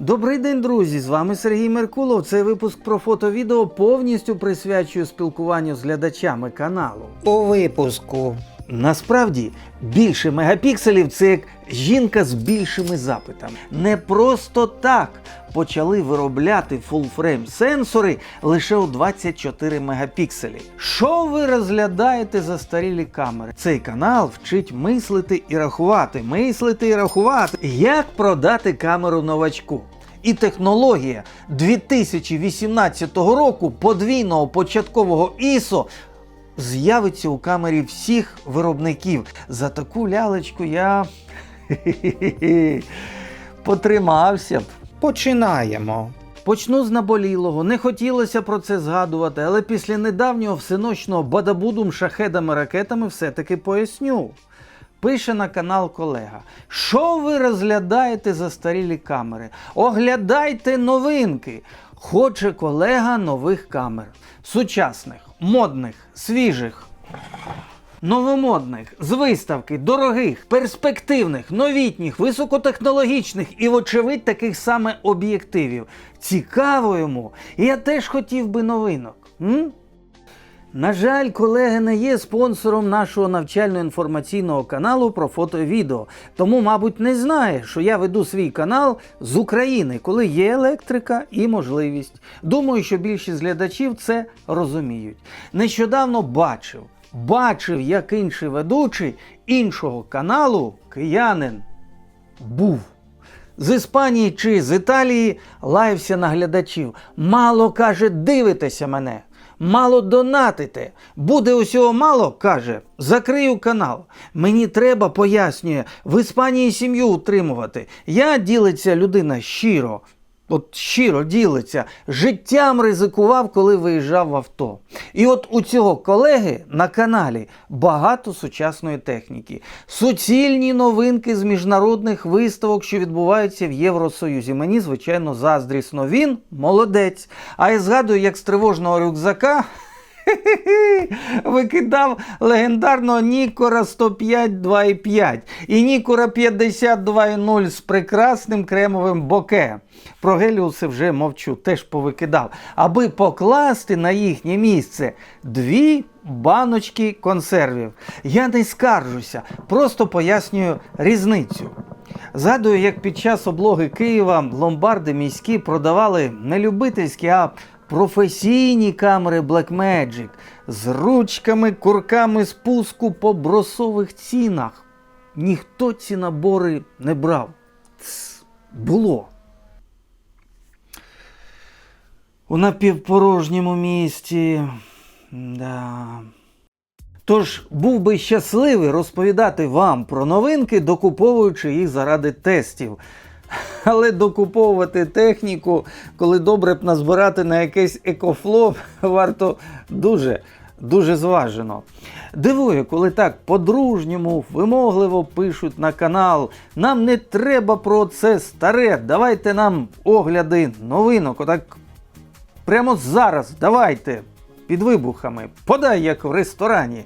Добрий день, друзі! З вами Сергій Меркулов. Цей випуск про фото-відео повністю присвячую спілкуванню з глядачами каналу. У випуску Насправді більше мегапікселів це як жінка з більшими запитами. Не просто так почали виробляти фулфрейм сенсори лише у 24 мегапікселі. Що ви розглядаєте застарілі камери? Цей канал вчить мислити і рахувати, мислити і рахувати. Як продати камеру новачку? І технологія 2018 року подвійного початкового ISO з'явиться у камері всіх виробників. За таку лялечку я потримався б. починаємо. Почну з наболілого. Не хотілося про це згадувати, але після недавнього всеночного бадабудум шахедами ракетами все-таки поясню. Пише на канал колега. Що ви розглядаєте застарілі камери? Оглядайте новинки. Хоче колега нових камер. Сучасних, модних, свіжих. Новомодних, з виставки, дорогих, перспективних, новітніх, високотехнологічних і, вочевидь, таких саме об'єктивів. Цікаво йому. Я теж хотів би новинок. М? На жаль, колеги не є спонсором нашого навчально-інформаційного каналу про фото і відео. Тому, мабуть, не знає, що я веду свій канал з України, коли є електрика і можливість. Думаю, що більшість глядачів це розуміють. Нещодавно бачив, бачив, як інший ведучий іншого каналу, киянин, був. З Іспанії чи з Італії лаявся на глядачів. Мало каже, дивитеся мене. Мало донатите. Буде усього мало, каже, закрию канал. Мені треба, пояснює, в Іспанії сім'ю утримувати. Я ділиться людина щиро. От щиро ділиться, життям ризикував, коли виїжджав в авто. І от у цього колеги на каналі багато сучасної техніки, суцільні новинки з міжнародних виставок, що відбуваються в Євросоюзі. Мені, звичайно, заздрісно. Він молодець. А я згадую, як з тривожного рюкзака. Викидав легендарного Нікора 105 2.5 і Нікора 52.0 з прекрасним кремовим боке. Про Геліуси вже мовчу, теж повикидав, аби покласти на їхнє місце дві баночки консервів. Я не скаржуся, просто пояснюю різницю. Згадую, як під час облоги Києва ломбарди міські продавали не любительські, а професійні камери Blackmagic з ручками, курками спуску по бросових цінах. Ніхто ці набори не брав. Тс, було. У напівпорожньому місті. Да. Тож був би щасливий розповідати вам про новинки, докуповуючи їх заради тестів. Але докуповувати техніку, коли добре б назбирати на якесь екофло, варто дуже, дуже зважено. Дивує, коли так по-дружньому, вимогливо пишуть на канал. Нам не треба про це старе. Давайте нам огляди новинок. Отак прямо зараз давайте під вибухами. Подай як в ресторані.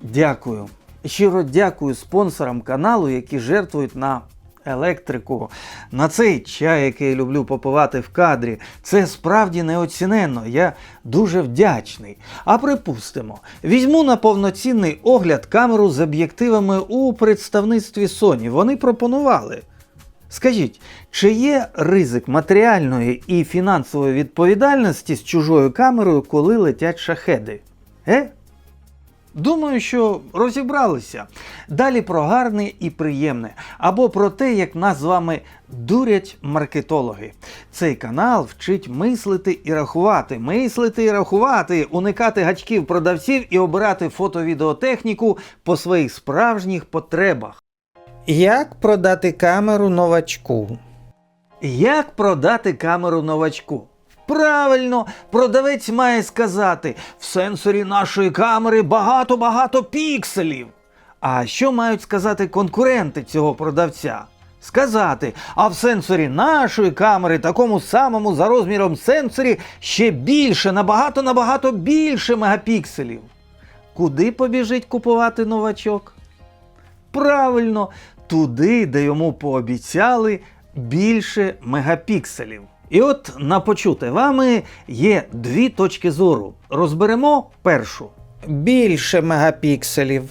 Дякую. Щиро дякую спонсорам каналу, які жертвують на електрику, на цей чай, який люблю попивати в кадрі. Це справді неоціненно. Я дуже вдячний. А припустимо, візьму на повноцінний огляд камеру з об'єктивами у представництві Sony. Вони пропонували. Скажіть, чи є ризик матеріальної і фінансової відповідальності з чужою камерою, коли летять шахеди? Е? Думаю, що розібралися. Далі про гарне і приємне, або про те, як нас з вами дурять маркетологи. Цей канал вчить мислити і рахувати, мислити і рахувати, уникати гачків продавців і обирати фото-відеотехніку по своїх справжніх потребах. Як продати камеру новачку? Як продати камеру новачку? Правильно, продавець має сказати: в сенсорі нашої камери багато-багато пікселів. А що мають сказати конкуренти цього продавця? Сказати, а в сенсорі нашої камери, такому самому за розміром сенсорі, ще більше, набагато набагато більше мегапікселів. Куди побіжить купувати новачок? Правильно, туди, де йому пообіцяли більше мегапікселів. І от на почуте вами є дві точки зору. Розберемо першу. Більше мегапікселів.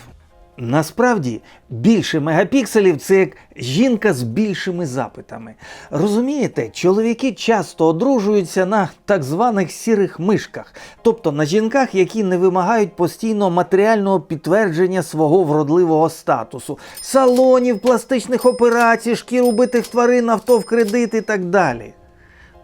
Насправді більше мегапікселів це як жінка з більшими запитами. Розумієте, чоловіки часто одружуються на так званих сірих мишках, тобто на жінках, які не вимагають постійно матеріального підтвердження свого вродливого статусу, салонів, пластичних операцій, шкір убитих тварин, авто в кредит і так далі.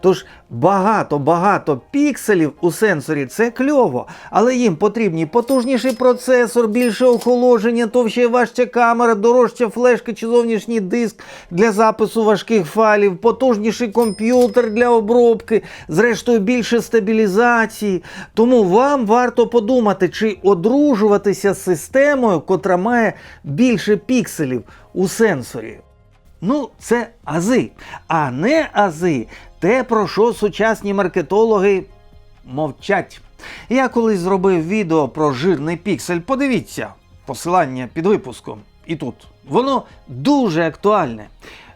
Тож багато-багато пікселів у сенсорі це кльово, але їм потрібні потужніший процесор, більше охолодження, товща і важча камера, дорожча флешка чи зовнішній диск для запису важких файлів, потужніший комп'ютер для обробки, зрештою більше стабілізації. Тому вам варто подумати, чи одружуватися з системою, котра має більше пікселів у сенсорі. Ну, це ази, а не ази те, про що сучасні маркетологи мовчать. Я колись зробив відео про жирний піксель. Подивіться, посилання під випуском. І тут воно дуже актуальне.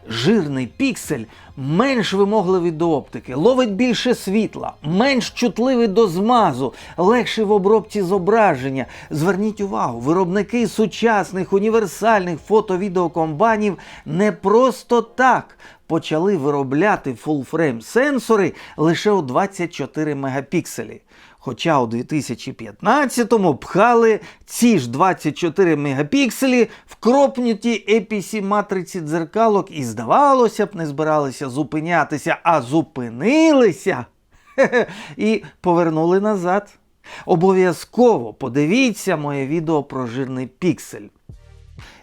Жирний піксель менш вимогливий до оптики, ловить більше світла, менш чутливий до змазу, легший в обробці зображення. Зверніть увагу, виробники сучасних універсальних фото-відеокомбанів не просто так почали виробляти фулфрейм сенсори лише у 24 мегапікселі. Хоча у 2015-му пхали ці ж 24 мегапікселі в кропнуті APC матриці дзеркалок і, здавалося б, не збиралися зупинятися, а зупинилися і повернули назад. Обов'язково подивіться моє відео про жирний піксель.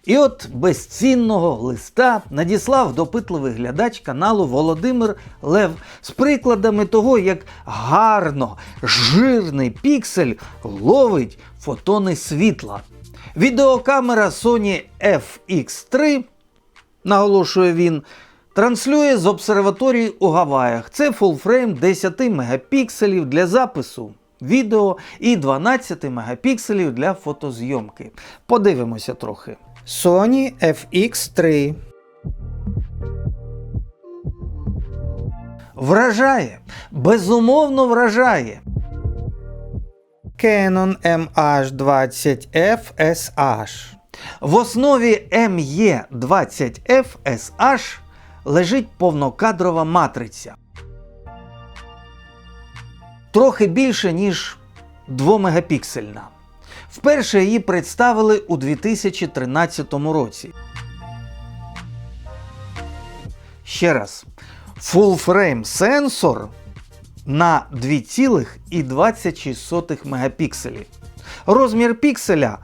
І от безцінного листа надіслав допитливий глядач каналу Володимир Лев з прикладами того, як гарно жирний піксель ловить фотони світла. Відеокамера Sony FX3, наголошує він, транслює з обсерваторії у Гаваях. Це фулфрейм 10 мегапікселів для запису відео і 12 мегапікселів для фотозйомки. Подивимося трохи. Sony FX3. Вражає, безумовно вражає. Canon MH20F SH. В основі ME20F SH лежить повнокадрова матриця. Трохи більше, ніж 2 мегапіксельна. Вперше її представили у 2013 році. Ще раз. Full frame сенсор на 2,26 мегапікселі. Розмір пікселя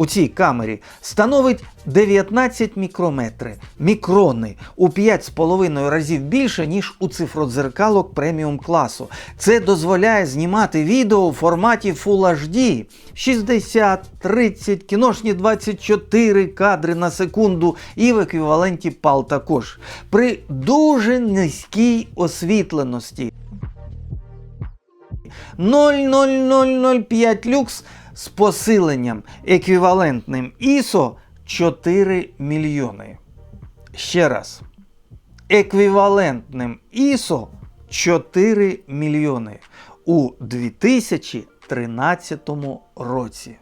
у цій камері становить 19 мікрометри, мікрони у 5,5 разів більше, ніж у цифродзеркалок преміум класу. Це дозволяє знімати відео у форматі Full HD 60, 30, кіношні 24 кадри на секунду і в еквіваленті PAL також. При дуже низькій освітленості. 0,0005 люкс з посиленням еквівалентним ISO 4 мільйони. Ще раз. Еквівалентним ISO 4 мільйони у 2013 році.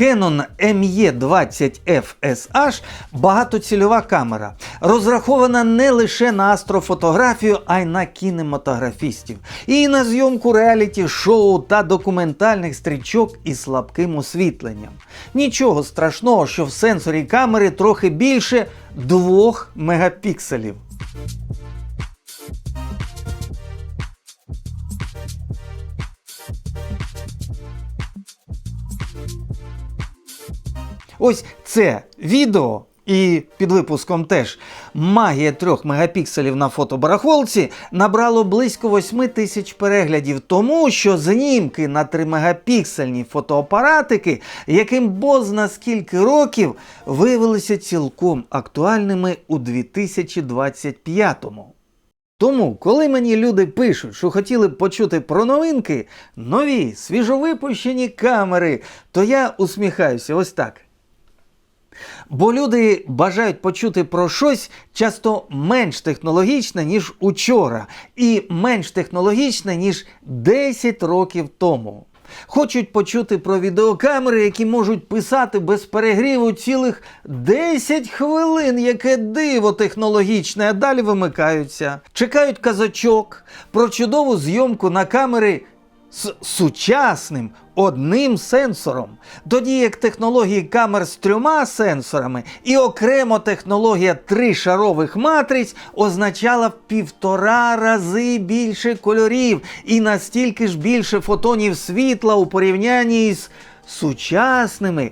Canon ME20F SH багатоцільова камера, розрахована не лише на астрофотографію, а й на кінематографістів, і на зйомку реаліті шоу та документальних стрічок із слабким освітленням. Нічого страшного, що в сенсорі камери трохи більше 2 мегапікселів. Ось це відео. І під випуском теж магія 3 мегапікселів на фотобарахолці набрало близько 8 тисяч переглядів, тому що знімки на 3 мегапіксельні фотоапаратики, яким бозна скільки років, виявилися цілком актуальними у 2025-му. Тому, коли мені люди пишуть, що хотіли б почути про новинки, нові, свіжовипущені камери, то я усміхаюся ось так. Бо люди бажають почути про щось часто менш технологічне, ніж учора, і менш технологічне, ніж 10 років тому. Хочуть почути про відеокамери, які можуть писати без перегріву цілих 10 хвилин, яке диво технологічне, а далі вимикаються. Чекають казачок про чудову зйомку на камери з сучасним одним сенсором, тоді як технології камер з трьома сенсорами і окремо технологія тришарових матриць означала в півтора рази більше кольорів і настільки ж більше фотонів світла у порівнянні з сучасними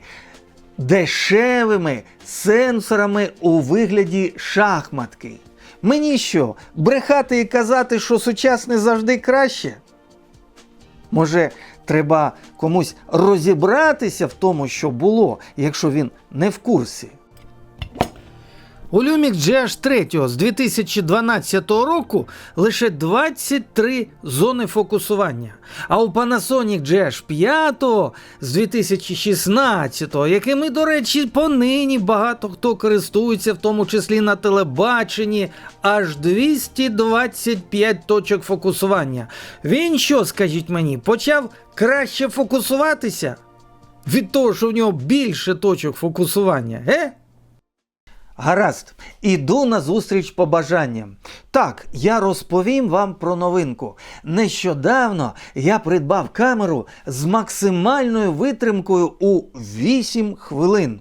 дешевими сенсорами у вигляді шахматки. Мені що, брехати і казати, що сучасне завжди краще? Може, треба комусь розібратися в тому, що було, якщо він не в курсі. У Lumix GH3 з 2012 року лише 23 зони фокусування. А у Panasonic GH5 з 2016, якими, до речі, понині багато хто користується, в тому числі на телебаченні, аж 225 точок фокусування. Він що, скажіть мені, почав краще фокусуватися? Від того, що в нього більше точок фокусування, е? Гаразд, іду на зустріч побажанням. Так, я розповім вам про новинку. Нещодавно я придбав камеру з максимальною витримкою у 8 хвилин.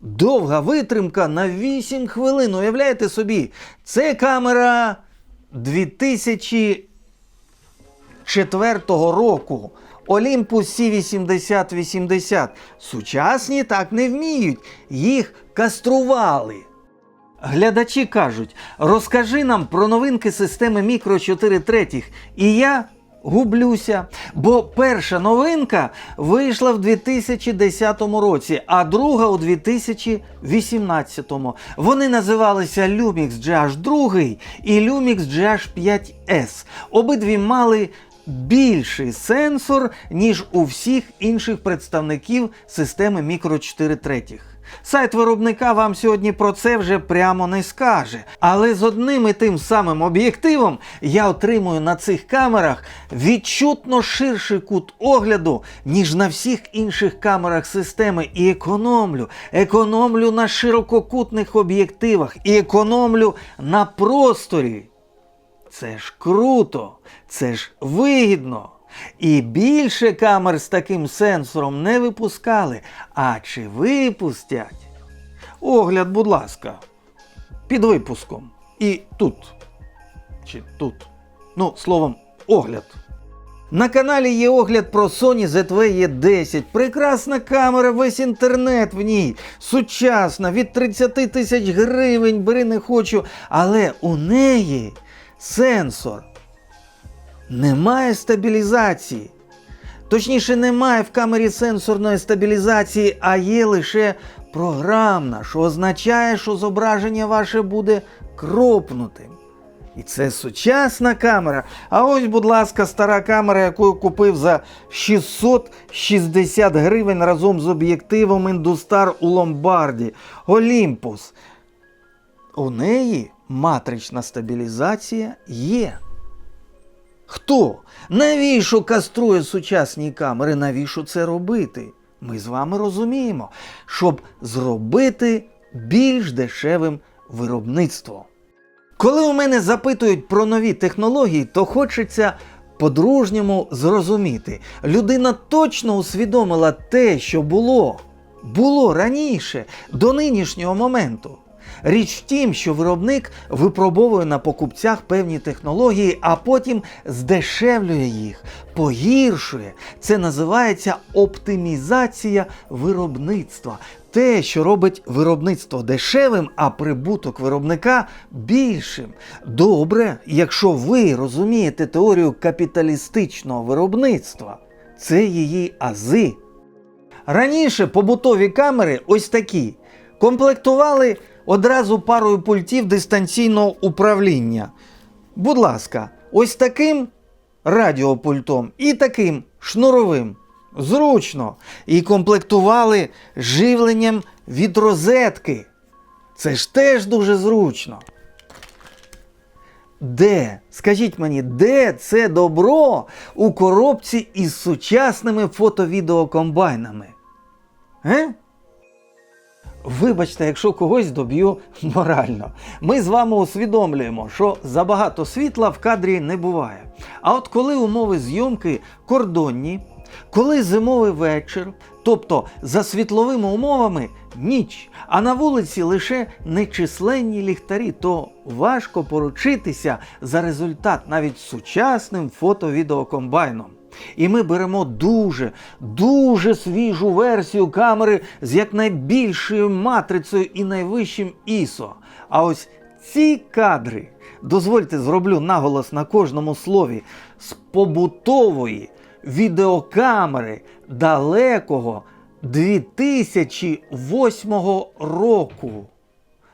Довга витримка на 8 хвилин. Уявляєте собі, це камера 2004 року. Olympus C8080. Сучасні так не вміють. Їх кастрували. Глядачі кажуть, розкажи нам про новинки системи Micro 4 третіх. І я гублюся. Бо перша новинка вийшла в 2010 році, а друга у 2018. Вони називалися Lumix GH2 і Lumix GH5S. Обидві мали більший сенсор, ніж у всіх інших представників системи Micro 4 третіх. Сайт виробника вам сьогодні про це вже прямо не скаже. Але з одним і тим самим об'єктивом я отримую на цих камерах відчутно ширший кут огляду, ніж на всіх інших камерах системи, і економлю. Економлю на ширококутних об'єктивах і економлю на просторі. Це ж круто, це ж вигідно. І більше камер з таким сенсором не випускали. А чи випустять? Огляд, будь ласка, під випуском. І тут. Чи тут. Ну, словом, огляд. На каналі є огляд про Sony ZV E10. Прекрасна камера, весь інтернет в ній. Сучасна, від 30 тисяч гривень, бери не хочу. Але у неї сенсор. Немає стабілізації. Точніше, немає в камері сенсорної стабілізації, а є лише програмна, що означає, що зображення ваше буде кропнутим. І це сучасна камера. А ось, будь ласка, стара камера, яку купив за 660 гривень разом з об'єктивом Індустар у Ломбарді. Олімпус. У неї матрична стабілізація є. Хто? Навіщо каструє сучасні камери? Навіщо це робити? Ми з вами розуміємо, щоб зробити більш дешевим виробництво. Коли у мене запитують про нові технології, то хочеться по-дружньому зрозуміти. Людина точно усвідомила те, що було, було раніше, до нинішнього моменту. Річ в тім, що виробник випробовує на покупцях певні технології, а потім здешевлює їх, погіршує. Це називається оптимізація виробництва. Те, що робить виробництво дешевим, а прибуток виробника більшим. Добре, якщо ви розумієте теорію капіталістичного виробництва, це її ази. Раніше побутові камери ось такі комплектували одразу парою пультів дистанційного управління. Будь ласка, ось таким радіопультом і таким шнуровим. Зручно. І комплектували живленням від розетки. Це ж теж дуже зручно. Де? Скажіть мені, де це добро у коробці із сучасними фото-відеокомбайнами? Е? Вибачте, якщо когось доб'ю морально. Ми з вами усвідомлюємо, що забагато світла в кадрі не буває. А от коли умови зйомки кордонні, коли зимовий вечір, тобто за світловими умовами ніч, а на вулиці лише нечисленні ліхтарі, то важко поручитися за результат навіть сучасним фото-відеокомбайном. І ми беремо дуже, дуже свіжу версію камери з якнайбільшою матрицею і найвищим ISO. А ось ці кадри, дозвольте зроблю наголос на кожному слові, з побутової відеокамери далекого 2008 року.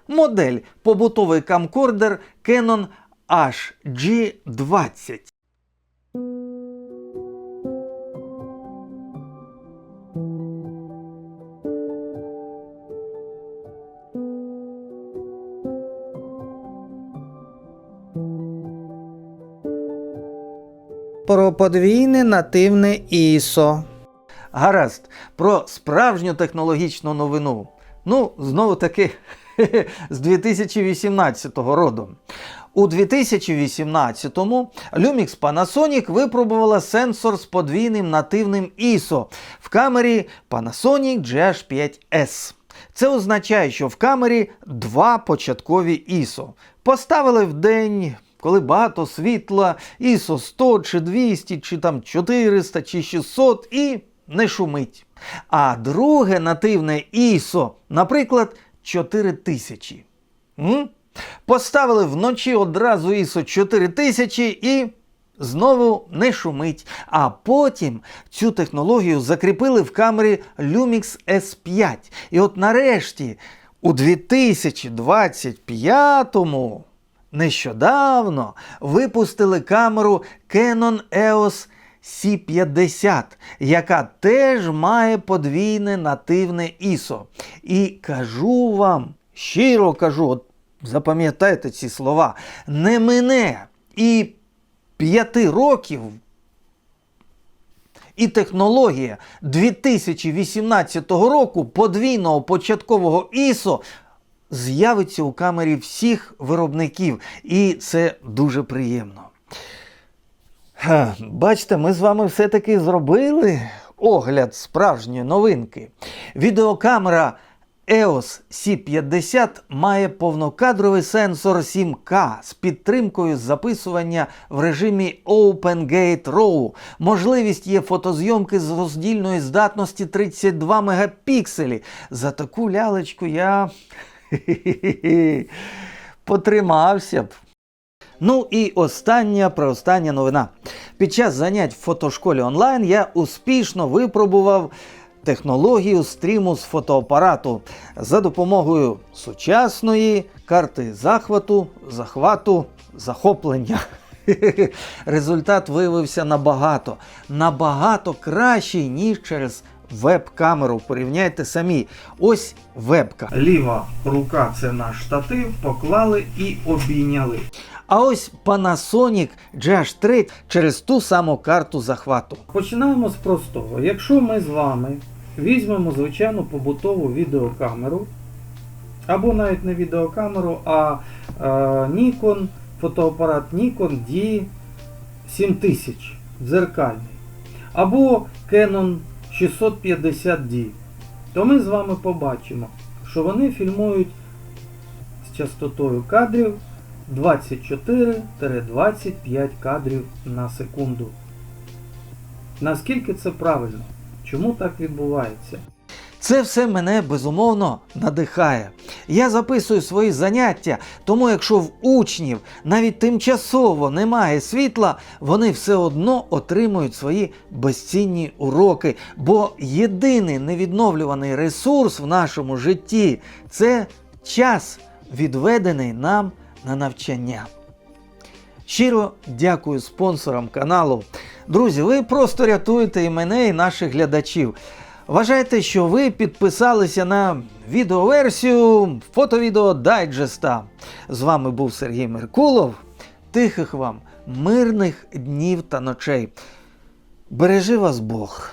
Модель побутовий камкордер Canon HG20. Про подвійне нативне ISO. Гаразд, про справжню технологічну новину. Ну, знову таки, з 2018 роду. У 2018-му Lumix Panasonic випробувала сенсор з подвійним нативним ISO в камері Panasonic GH5S. Це означає, що в камері два початкові ISO. Поставили в день, коли багато світла, ISO 100 чи 200, чи там 400 чи 600 і не шумить. А друге нативне ISO, наприклад, 4000. М? Поставили вночі одразу ISO 4000 і знову не шумить. А потім цю технологію закріпили в камері Lumix S5. І от нарешті у 2025-му нещодавно випустили камеру Canon EOS C50, яка теж має подвійне нативне ISO. І кажу вам, щиро кажу, от запам'ятайте ці слова, не мине і п'яти років. І технологія 2018 року подвійного початкового ISO з'явиться у камері всіх виробників, і це дуже приємно. Ха, Бачите, ми з вами все-таки зробили огляд справжньої новинки. Відеокамера EOS C50 має повнокадровий сенсор 7К з підтримкою записування в режимі OpenGate RAW. Можливість є фотозйомки з роздільної здатності 32 мегапікселі. За таку лялечку я потримався б. Ну і остання преостання новина. Під час занять в фотошколі онлайн я успішно випробував технологію стріму з фотоапарату за допомогою сучасної карти захвату, захвату, захоплення. Результат виявився набагато, набагато кращий, ніж через веб-камеру. Порівняйте самі. Ось вебка. Ліва рука це наш штатив, поклали і обійняли. А ось Panasonic GH3 через ту саму карту захвату. Починаємо з простого. Якщо ми з вами візьмемо звичайну побутову відеокамеру, або навіть не відеокамеру, а е, Nikon, фотоапарат Nikon D7000 дзеркальний, або Canon 650D, то ми з вами побачимо, що вони фільмують з частотою кадрів 24-25 кадрів на секунду. Наскільки це правильно? Чому так відбувається? Це все мене безумовно надихає. Я записую свої заняття, тому якщо в учнів навіть тимчасово немає світла, вони все одно отримують свої безцінні уроки. Бо єдиний невідновлюваний ресурс в нашому житті це час, відведений нам на навчання. Щиро дякую спонсорам каналу. Друзі, ви просто рятуєте і мене, і наших глядачів. Вважайте, що ви підписалися на відеоверсію фото-відео дайджеста. З вами був Сергій Меркулов. Тихих вам, мирних днів та ночей. Бережи вас Бог.